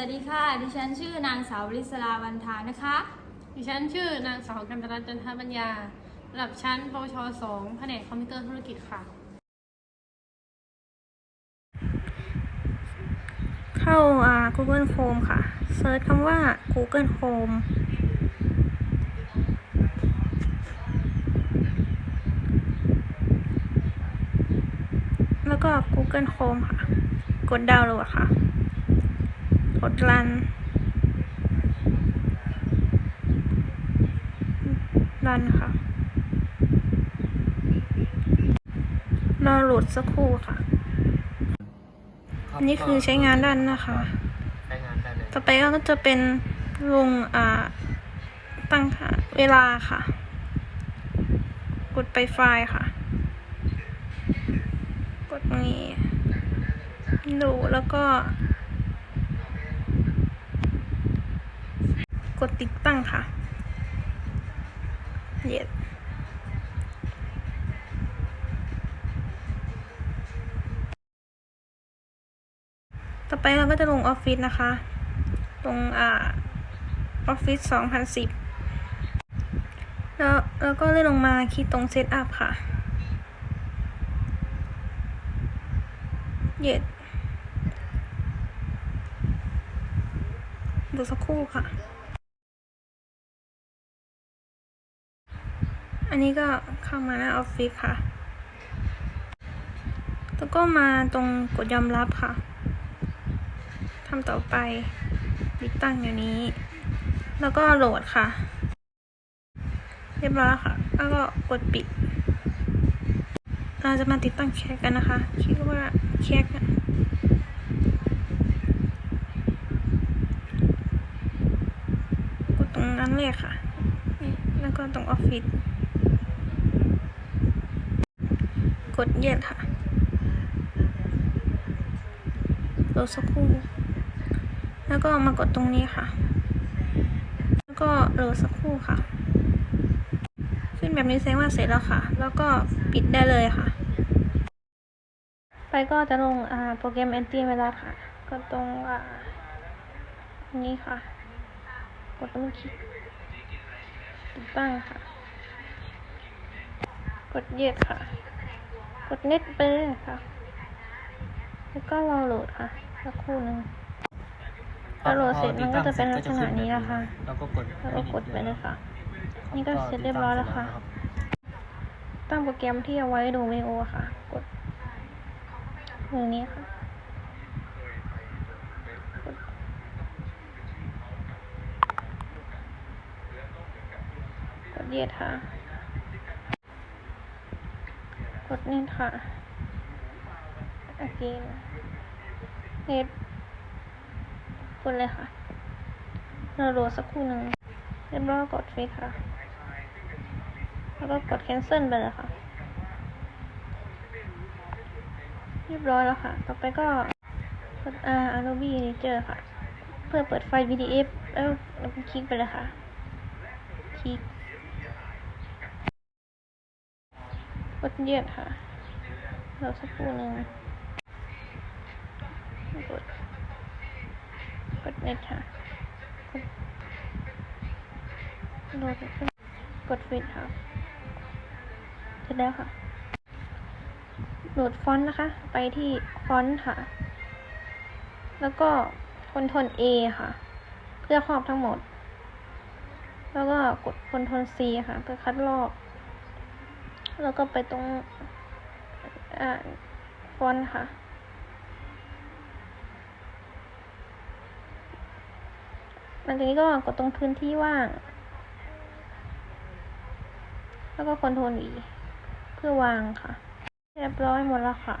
วัสดีค่ะ ดิฉันชื่อนางสาวลิศราวันทานะคะ ดิฉันชื่อนางสาวกันตรัตน์จันทปัญญาระดับชั้นปวช2แผนกคอมพิวเตอร์ธุรกิจค่ะ เข้าอ่า Google Chrome ค่ะเซิร์ชคำว่า Google Chrome แล้วก็ Google Chrome ค่ะ กดดาวน์โหลดค่ะ กดรัน รันค่ะ รอโหลดสักครู่ค่ะอันนี้คือใช้งานด้านนะคะ ใช้งานได้เลยต่อไปก็จะเป็นลงอ่า ตั้งค่ะ เวลาค่ะ กดไปไฟล์ค่ะ กดนี้ดูแล้วก็ ดติดตั้งค่ะเย็ดต่อไปเราก็จะลงออฟฟิศนะคะตรงอ่าออฟฟิศ2010 แล้วแล้วก็เลื่อนลงมาคลิกตรงเซตอัพค่ะ เย็ดดูสักครู่ค่ะ อันนี้ก็เข้ามาหน้าออฟฟิศค่ะ แล้วก็มาตรงกดยอมรับค่ะทำต่อไปติดตั้งอย่นี้ แล้วก็โหลดค่ะ เรียบร้อยแล้วค่ะ แล้วก็กดปิด เราจะมาติดตั้งแคกกันนะคะ คิดว่าแคกกดตรงนั้นเลยค่ะ แล้วก็ตรงออฟฟิศ กดเย็ดค่ะรอสักครู่แล้วก็มากดตรงนี้ค่ะ แล้วก็รอสักครู่ค่ะ ขึ้นแบบนี้แสดงว่าเสร็จแล้วค่ะ แล้วก็ปิดได้เลยค่ะ ไปก็จะลงโปรแกรม Anti Virus ค่ะ ก็ตรงอ่านี้ค่ะ กดตรงคลิกติดตั้งค่ะ กดเย็ดค่ะ ดเน็ตไปเลยค่ะ แล้วก็รอโหลดค่ะสักครู่หนึ่งพอโหลดเสร็จมันก็จะเป็นลักษณะนี้นะคะแล้วก็กดแล้วก็กดไปเลยค่ะ นี่ก็เสร็จเรียบร้อยแล้วค่ะ ตั้งโปรแกรมที่เอาไว้ดูวิดีโอค่ะ กดมือนี้ค่ะกดกดเย็ดค่ะก ดเน็ตค่ะ again เน็ตกดเลยค่ะเราโหลดสักครู่หนึ่งเรียบร้อยกดฟิกค่ะ แล้วก็กด cancel ไปเลยค่ะ เรียบร้อยแล้วค่ะ ต่อไปก็กด R Adobe Reader ค่ะ เพื่อเปิดไฟล์ PDF แล้วเราคลิกไปเลยค่ะ คลิก ดเย็ดค่ะเราสักครู่หนึ่งกดกดเน็ตค่ะโหลดขึ้นกดฟิตค่ะเสร็จแล้วค่ะโหลดฟอนต์นะคะ ไปที่ฟอนต์ค่ะ แล้วก็คอนโทรล A ค่ะ เพื่อครอบทั้งหมด แล้วก็กดคอนโทรล C ค่ะ เพื่อคัดลอก แล้วก็ไปตรงฟอนต์ค่ะ หลังจากนี้ก็กดตรงพื้นที่ว่าง แล้วก็คอนโทรล E เพื่อวางค่ะ เรียบร้อยหมดแล้วค่ะ